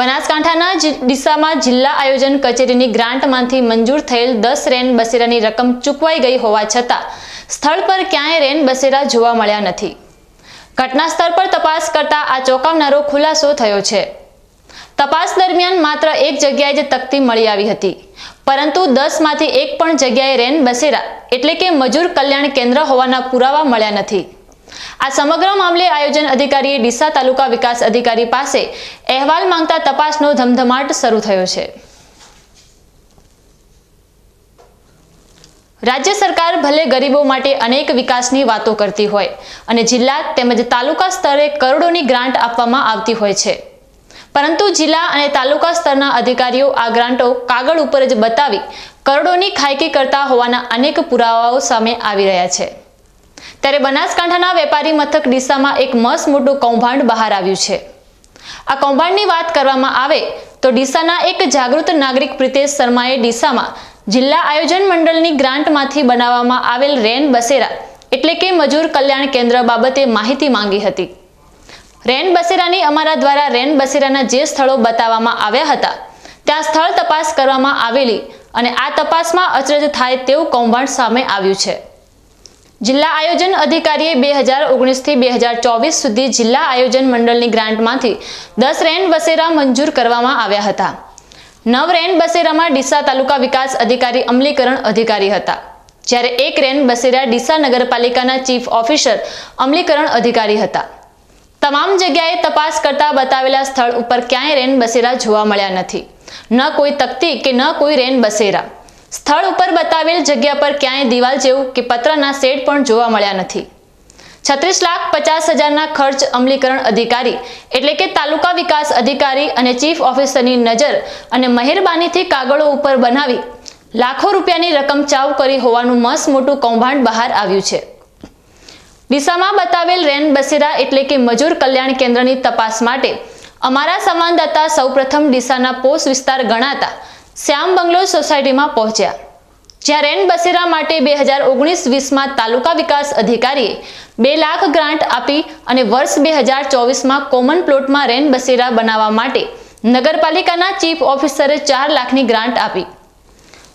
બનાસકાંઠાના ડીસામાં જિલ્લા આયોજન કચેરીની ગ્રાન્ટમાંથી મંજૂર થયેલ દસ રેન બસેરાની રકમ ચૂકવાઈ ગઈ હોવા છતાં સ્થળ પર ક્યાંય રેન બસેરા જોવા મળ્યા નથી. ઘટના સ્થળ પર તપાસ કરતા આ ચોંકાવનારો ખુલાસો થયો છે. તપાસ દરમિયાન માત્ર એક જગ્યાએ જ તકતી મળી આવી હતી, પરંતુ દસમાંથી એક પણ જગ્યાએ રેન બસેરા, એટલે કે મજૂર કલ્યાણ કેન્દ્ર હોવાના પુરાવા મળ્યા નથી. આ સમગ્ર મામલે આયોજન અધિકારીએ ડીસા તાલુકા વિકાસ અધિકારી પાસે અહેવાલ માંગતા તપાસનો ધમધમાટ શરૂ થયો છે. રાજ્ય સરકાર ભલે ગરીબો માટે અનેક વિકાસની વાતો કરતી હોય અને જિલ્લા તેમજ તાલુકા સ્તરે કરોડોની ગ્રાન્ટ આપવામાં આવતી હોય છે. પરંતુ જિલ્લા અને તાલુકા સ્તરના અધિકારીઓ આ ગ્રાન્ટો કાગળ ઉપર જ બતાવી કરોડોની ખાયકી કરતા હોવાના અનેક પુરાવાઓ સામે આવી રહ્યા છે. ત્યારે બનાસકાંઠાના વેપારી મથક ડીસામાં એક મસ્ત મોટું કૌભાંડ બહાર આવ્યું છે. આ કૌભાંડની વાત કરવામાં આવે તો ડીસાના એક જાગૃત નાગરિક પ્રિતેશ શર્માએ ડીસામાં જિલ્લા આયોજન મંડળની ગ્રાન્ટમાંથી બનાવવામાં આવેલ રેન બસેરા એટલે કે મજૂર કલ્યાણ કેન્દ્ર બાબતે માહિતી માંગી હતી. રેન બસેરાની અમારા દ્વારા રેન બસેરાના જે સ્થળો બતાવવામાં આવ્યા હતા, ત્યાં સ્થળ તપાસ કરવામાં આવેલી અને આ તપાસમાં અચરજ થાય તેવું કૌભાંડ સામે આવ્યું છે. જિલ્લા આયોજન અધિકારીએ બે હજાર ઓગણીસથી બે હજાર ચોવીસ સુધી જિલ્લા આયોજન મંડળની ગ્રાન્ટમાંથી દસ રેન બસેરા મંજૂર કરવામાં આવ્યા હતા. નવ રેન બસેરામાં ડીસા તાલુકા વિકાસ અધિકારી અમલીકરણ અધિકારી હતા. જ્યારે એક રેન બસેરા ડીસા નગરપાલિકાના ચીફ ઓફિસર અમલીકરણ અધિકારી હતા. તમામ જગ્યાએ તપાસ કરતા બતાવેલા સ્થળ ઉપર ક્યાંય રેન બસેરા જોવા મળ્યા નથી. ન કોઈ તકતી કે ન કોઈ રેન બસેરા. સ્થળ ઉપર બતાવેલ જગ્યા પર ક્યાંય દિવાલ જેવું કે પતરાના શેડ પણ જોવા મળ્યા નથી. છત્રીસ લાખ પચાસ હજારના ખર્ચ અમલીકરણ અધિકારી એટલે કે તાલુકા વિકાસ અધિકારી અને ચીફ ઓફિસરની નજર અને મહેરબાનીથી કાગળો ઉપર બનાવી લાખો રૂપિયાની રકમ ચાવ કરી હોવાનું મસ મોટું કૌભાંડ બહાર આવ્યું છે. ડીસામાં બતાવેલ રેન બસેરા એટલે કે મજૂર કલ્યાણ કેન્દ્રની તપાસ માટે અમારા સંવાદદાતા સૌપ્રથમ ડીસાના પોસ્ટ વિસ્તાર ગણાતા શ્યામ બંગલો સોસાયટીમાં પહોંચ્યા. જ્યાં રેન બસેરા માટે બે હજાર ઓગણીસ વીસમાં તાલુકા વિકાસ અધિકારીએ બે લાખ ગ્રાન્ટ આપી અને વર્ષ બે હજાર ચોવીસમાં કોમન પ્લોટમાં રેન બસેરા બનાવવા માટે નગરપાલિકાના ચીફ ઓફિસરે ચાર લાખની ગ્રાન્ટ આપી.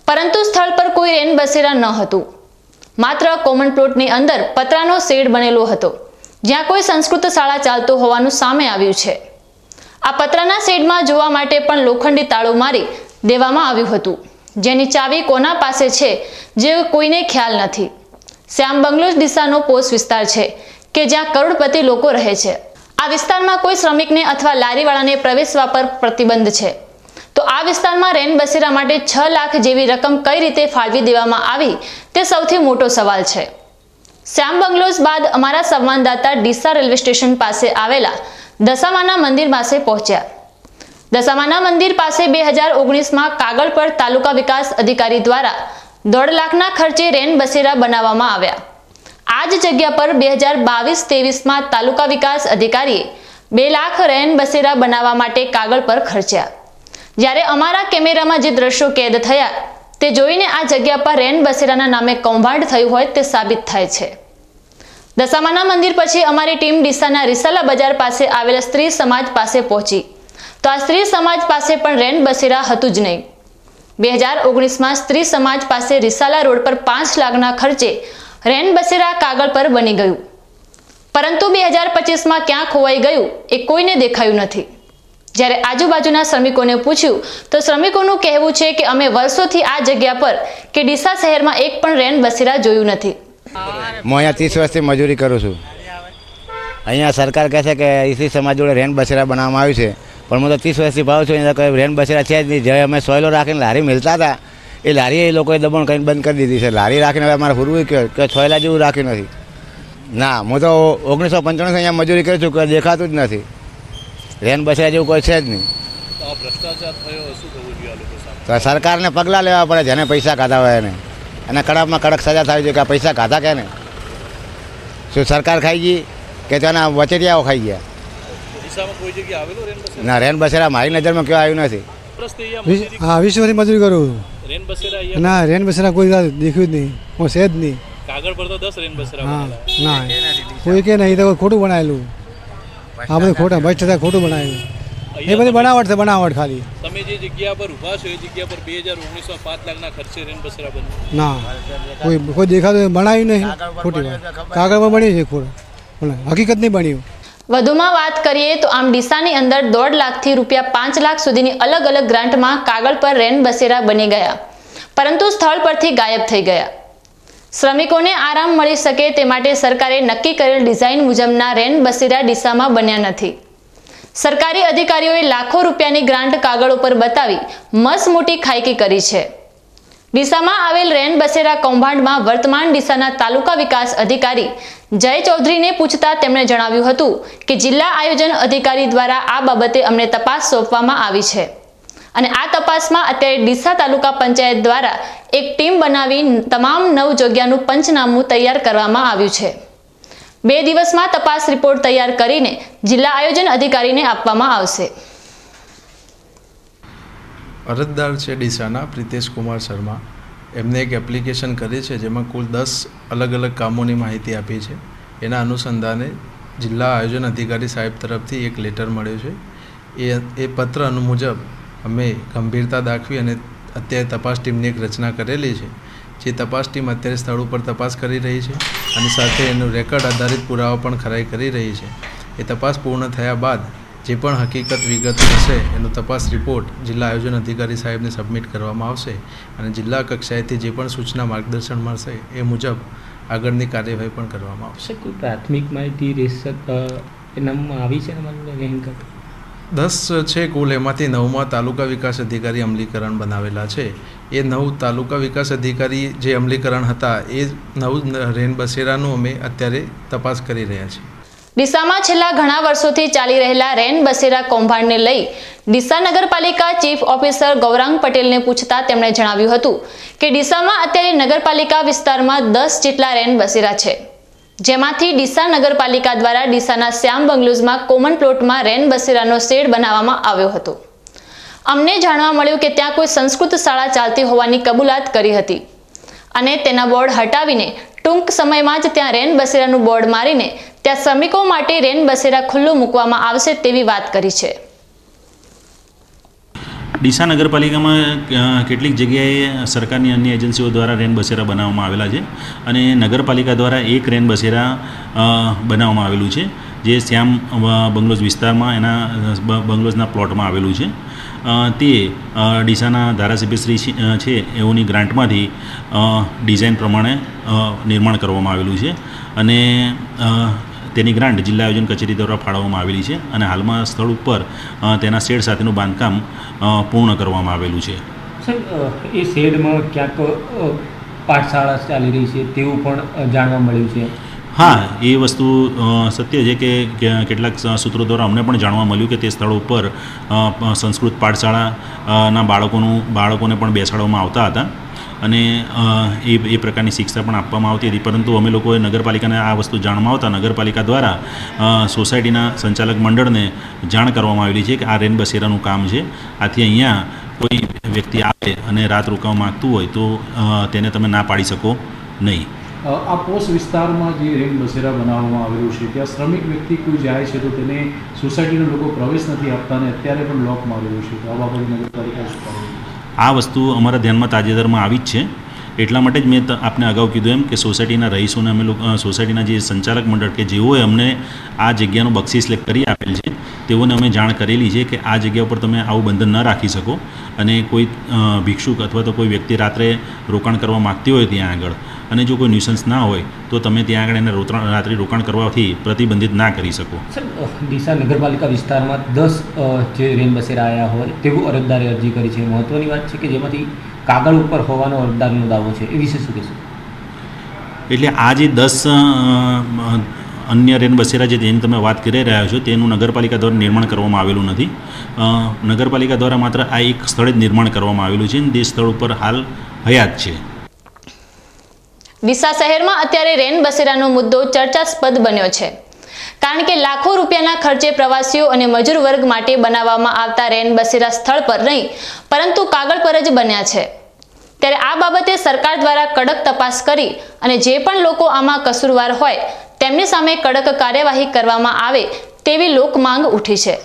પરંતુ સ્થળ પર કોઈ રેન બસેરા ન હતું. માત્ર કોમન પ્લોટની અંદર પતરાનો શેડ બનેલો હતો, જ્યાં કોઈ સંસ્કૃત શાળા ચાલતો હોવાનું સામે આવ્યું છે. આ પતરાના શેડમાં જોવા માટે પણ લોખંડી તાળો મારી દેવામાં આવ્યું હતું. જેની ચાવી કોના પાસે છે જે કોઈને ખ્યાલ નથી. શ્યામ બંગલોઝ દિશાનો પોસ્ટ વિસ્તાર છે કે જ્યાં કરોડપતિ લોકો રહે છે. આ વિસ્તારમાં કોઈ શ્રમિકને અથવા લારીવાળાને પ્રવેશવા પર પ્રતિબંધ છે. તો આ વિસ્તારમાં રેન બસેરા માટે છ લાખ જેવી રકમ કઈ રીતે ફાળવી દેવામાં આવી તે સૌથી મોટો સવાલ છે. શ્યામ બંગલોઝ બાદ અમારા સંવાદદાતા ડીસા રેલવે સ્ટેશન પાસે આવેલા દશામાના મંદિર પાસે પહોંચ્યા. દશામાના મંદિર પાસે બે હજાર ઓગણીસમાં કાગળ પર તાલુકા વિકાસ અધિકારી દ્વારા દોઢ લાખના ખર્ચે રેન બસેરા બનાવવામાં આવ્યા. આ જ જગ્યા પર બે હજાર બાવીસ ત્રેવીસમાં તાલુકા વિકાસ અધિકારીએ બે લાખ રેન બસેરા બનાવવા માટે કાગળ પર ખર્ચ્યા. જ્યારે અમારા કેમેરામાં જે દ્રશ્યો કેદ થયા, તે જોઈને આ જગ્યા પર રેન બસેરાના નામે કૌભાંડ થયું હોય તે સાબિત થાય છે. દશામાના મંદિર પછી અમારી ટીમ ડીસાના રિસાલા બજાર પાસે આવેલા સ્ત્રી સમાજ પાસે પહોંચી. તો આ સ્ત્રી સમાજ પાસે પણ રેન બસેરા હતું જ નહીં. બે હજાર ઓગણીસમાં સ્ત્રી સમાજ પાસે રિસાલા રોડ પર પાંચ લાખના ખર્ચે રેન બસેરા કાગળ પર બની ગયું. પરંતુ બે હજાર પચીસમાં ક્યાં ખોવાઈ ગયું એ કોઈને દેખાયું નથી. જ્યારે આજુબાજુના શ્રમિકોને પૂછ્યું, તો શ્રમિકોનું કહેવું છે કે અમે વર્ષોથી આ જગ્યા પર કે ડીસા શહેરમાં એક પણ રેન બસેરા જોયું નથી. હું અહીંયા ત્રીસ વર્ષથી મજૂરી કરું છું. અહીંયા સરકાર કહે છે કે ઈસી સમાજ જોડે રેન બસેરા બનાવવામાં આવ્યું છે. પણ હું તો ત્રીસ વર્ષથી ભાવ છું એના કોઈ રેન બસેરા છે જ નહીં. જે અમે સોયલો રાખીને લારી મિલતા હતા એ લારી એ લોકોએ દબાણ કરીને બંધ કરી દીધી છે. લારી રાખીને હવે અમારે ફરવું કયો કે સોયલા જેવું રાખ્યું નથી. ના હું તો ઓગણીસો પંચાણું અહીંયા મજૂરી કરું છું કે દેખાતું જ નથી. રેન બસેરા જેવું કોઈ છે જ નહીં. તો થયો સરકારને પગલાં લેવા પડે જેને પૈસા ખાધા હોય એને. અને કડકમાં કડક સજા થવી જોઈએ કે આ પૈસા ખાધા કે ને શું સરકાર ખાઈ ગઈ? કે તેના વચેટિયાઓ ખાઈ ગયા? દિશામાં કોઈ જગ્યાએ આવેલો રેન બસેરા? ના રેન બસેરા મારી નજરમાં કયો આવ્યું નથી. હા વીસ મજૂરી કરું રેન બસેરા ના રેન બસેરા કોઈ દેખ્યું જ નહીં. હું છે જ નહીં. કાગળ પર તો દસ રેન બસેરા ના કોઈ કે નહીં તો ખોટું બનાવેલું. આ બધું ખોટા ભ્રષ્ટાચાર ખોટું બનાવેલું. એ બધી બનાવટ છે બનાવટ ખાલી. તમે જે જગ્યા પર ઊભા છો એ જગ્યા પર બે હજાર ઓગણીસો પાંચ લાખના ખર્ચે રેન બસેરા બન્યું. ના કોઈ કોઈ દેખાતું બનાવ્યું નહીં. ખોટી વાત. કાગળ પર બન્યું છે ખોટું. હકીકત નહીં બન્યું. વધુમાં વાત કરીએ તો આમ ડીસાની અંદર દોઢ લાખથી રૂપિયા પાંચ લાખ સુધીની અલગ અલગ ગ્રાન્ટમાં કાગળ પર રેન બસેરા બની ગયા. પરંતુ સ્થળ પરથી ગાયબ થઈ ગયા. શ્રમિકોને આરામ મળી શકે તે માટે સરકારે નક્કી કરેલ ડિઝાઇન મુજબના રેન બસેરા ડીસામાં બન્યા નથી. સરકારી અધિકારીઓએ લાખો રૂપિયાની ગ્રાન્ટ કાગળ ઉપર બતાવી મસ મોટી ખાયકી કરી છે. ડીસામાં આવેલ રેન બસેરા કૌભાંડમાં વર્તમાન ડીસાના તાલુકા વિકાસ અધિકારી જય ચૌધરીને પૂછતા તેમણે જણાવ્યું હતું કે જિલ્લા આયોજન અધિકારી દ્વારા આ બાબતે અમને તપાસ સોંપવામાં આવી છે. અને આ તપાસમાં અત્યારે ડીસા તાલુકા પંચાયત દ્વારા એક ટીમ બનાવી તમામ નવ જગ્યાનું પંચનામું તૈયાર કરવામાં આવ્યું છે. બે દિવસમાં તપાસ રિપોર્ટ તૈયાર કરીને જિલ્લા આયોજન અધિકારીને આપવામાં આવશે. અરજદાર છે ડીસાના પ્રિતેશ કુમાર શર્મા. એમને એક એપ્લિકેશન કરી છે જેમાં કુલ દસ અલગ અલગ કામોની માહિતી આપી છે. એના અનુસંધાને જિલ્લા આયોજન અધિકારી સાહેબ તરફથી એક લેટર મળ્યો છે. એ એ પત્ર અનુ મુજબ અમે ગંભીરતા દાખવી અને અત્યારે તપાસ ટીમની એક રચના કરેલી છે. જે તપાસ ટીમ અત્યારે સ્થળ ઉપર તપાસ કરી રહી છે અને સાથે એનું રેકર્ડ આધારિત પુરાવા પણ ખરાઈ કરી રહી છે. એ તપાસ પૂર્ણ થયા બાદ જે પણ હકીકત વિગત હશે એનો તપાસ રિપોર્ટ જિલ્લા આયોજન અધિકારી સાહેબને સબમિટ કરવામાં આવશે અને જિલ્લા કક્ષાએથી જે પણ સૂચના માર્ગદર્શન મળશે એ મુજબ આગળની કાર્યવાહી પણ કરવામાં આવશે. કોઈ પ્રાથમિક માહિતી રેસક નામમાં આવી છે દસ છે કુલ એમાંથી નવમાં તાલુકા વિકાસ અધિકારી અમલીકરણ બનાવેલા છે. એ નવ તાલુકા વિકાસ અધિકારી જે અમલીકરણ હતા એ નવ રેન બસેરાનું અમે અત્યારે તપાસ કરી રહ્યા છીએ. ડીસામાં છેલ્લા ઘણા વર્ષોથી ચાલી રહેલા રેન બસેરા કૌભાંડને લઈ ડીસા નગરપાલિકા ચીફ ઓફિસર ગૌરાંગ પટેલને પૂછતા તેમણે જણાવ્યું હતું કે ડીસામાં અત્યારે નગરપાલિકા વિસ્તારમાં દસ જેટલા રેન બસેરા છે. જેમાંથી ડીસા નગરપાલિકા દ્વારા ડીસાના શ્યામ બંગલુઝમાં કોમન પ્લોટમાં રેન બસેરાનો શેડ બનાવવામાં આવ્યો હતો. અમને જાણવા મળ્યું કે ત્યાં કોઈ સંસ્કૃત શાળા ચાલતી હોવાની કબૂલાત કરી હતી અને તેના બોર્ડ હટાવીને ટૂંક સમયમાં જ ત્યાં રેન બસેરાનું બોર્ડ મારીને ત્યાં શ્રમિકો માટે રેન બસેરા ખુલ્લું મૂકવામાં આવશે તેવી વાત કરી છે. ડીસા નગરપાલિકામાં કેટલીક જગ્યાએ સરકારની અન્ય એજન્સીઓ દ્વારા રેન બસેરા બનાવવામાં આવેલા છે અને નગરપાલિકા દ્વારા એક રેન બસેરા બનાવવામાં આવેલું છે, જે શ્યામ બંગલોઝ વિસ્તારમાં એના બંગલોઝના પ્લોટમાં આવેલું છે. તે ડીસાના ધારાસભ્યશ્રી છે- એઓની ગ્રાન્ટમાંથી ડિઝાઇન પ્રમાણે નિર્માણ કરવામાં આવેલું છે. અને તેની ગ્રાન્ટ જિલ્લા આયોજન કચેરી દ્વારા ફાળવવામાં આવેલી છે અને હાલમાં સ્થળ ઉપર તેના શેડ સાથેનું બાંધકામ પૂર્ણ કરવામાં આવેલું છે. સર એ શેડમાં ક્યાંક પાઠશાળા ચાલી રહી છે તેવું પણ જાણવા મળ્યું છે. હા, એ વસ્તુ સત્ય છે કે કેટલાક સૂત્રો દ્વારા અમને પણ જાણવા મળ્યું કે તે સ્થળ ઉપર સંસ્કૃત પાઠશાળાના બાળકોનું, બાળકોને પણ બેસાડવામાં આવતા હતા. અને એ એ પ્રકારની શિક્ષા પણ આપવામાં આવતી હતી. પરંતુ અમે લોકોએ નગરપાલિકાને આ વસ્તુ જાણવામાં આવતા નગરપાલિકા દ્વારા સોસાયટીના સંચાલક મંડળને જાણ કરવામાં આવેલી છે કે આ રેન બસેરાનું કામ છે. આથી અહીંયા કોઈ વ્યક્તિ આવે અને રાત રોકાવા માગતું હોય તો તેને તમે ના પાડી શકો નહીં. આ પોસ્ટ વિસ્તારમાં જે રેન બસેરા બનાવવામાં આવેલું છે, ત્યાં શ્રમિક વ્યક્તિ કોઈ જાય છે તો તેને સોસાયટીના લોકો પ્રવેશ નથી આપતા અને અત્યારે પણ લોક મારેલું છે. તો આ બાબતે નગરપાલિકા શું આ વસ્તુ અમારા ધ્યાનમાં તાજેતરમાં આવી જ છે. એટલા માટે જ મેં આપને અગાઉ કીધું એમ કે સોસાયટીના રહીશોને અમે લોકો સોસાયટીના જે સંચાલક મંડળ કે જેઓએ અમને આ જગ્યાનું બક્ષિસ કરી આપેલ છે, તેઓને અમે જાણ કરેલી છે કે આ જગ્યા ઉપર તમે આવું બંધન ન રાખી શકો અને કોઈ ભિક્ષુક અથવા તો કોઈ વ્યક્તિ રાત્રે રોકાણ કરવા માગતી હોય ત્યાં આગળ. અને જો કોઈ ન્યુસન્સ ના હોય તો તમે ત્યાં આગળ એને રોતરા- રાત્રે રોકાણ કરવાથી પ્રતિબંધિત ના કરી શકો. સર ડીસા નગરપાલિકા વિસ્તારમાં દસ જે રેન બસેરા આવ્યા હોય તેવું અરજદારે અરજી કરી છે. મહત્વની વાત છે કે જેમાંથી કાગળ ઉપર હોવાનો અરજદારનો દાવો છે. એ વિશે શું કહેશો? એટલે આ જે દસ અન્ય રેન બસેરા જે જેની તમે વાત કરી રહ્યા છો તેનું નગરપાલિકા દ્વારા નિર્માણ કરવામાં આવેલું નથી. નગરપાલિકા દ્વારા માત્ર આ એક સ્થળે જ નિર્માણ કરવામાં આવેલું છે અને તે સ્થળ ઉપર હાલ હયાત છે. ડીસા શહેરમાં અત્યારે રેન બસેરાનો મુદ્દો ચર્ચાસ્પદ બન્યો છે. કારણ કે લાખો રૂપિયાના ખર્ચે પ્રવાસીઓ અને મજૂર વર્ગ માટે બનાવવામાં આવતા રેન બસેરા સ્થળ પર નહીં, પરંતુ કાગળ પર જ બન્યા છે. ત્યારે આ બાબતે સરકાર દ્વારા કડક તપાસ કરી અને જે પણ લોકો આમાં કસૂરવાર હોય, તેમની સામે કડક કાર્યવાહી કરવામાં આવે તેવી લોક માંગ ઉઠી છે.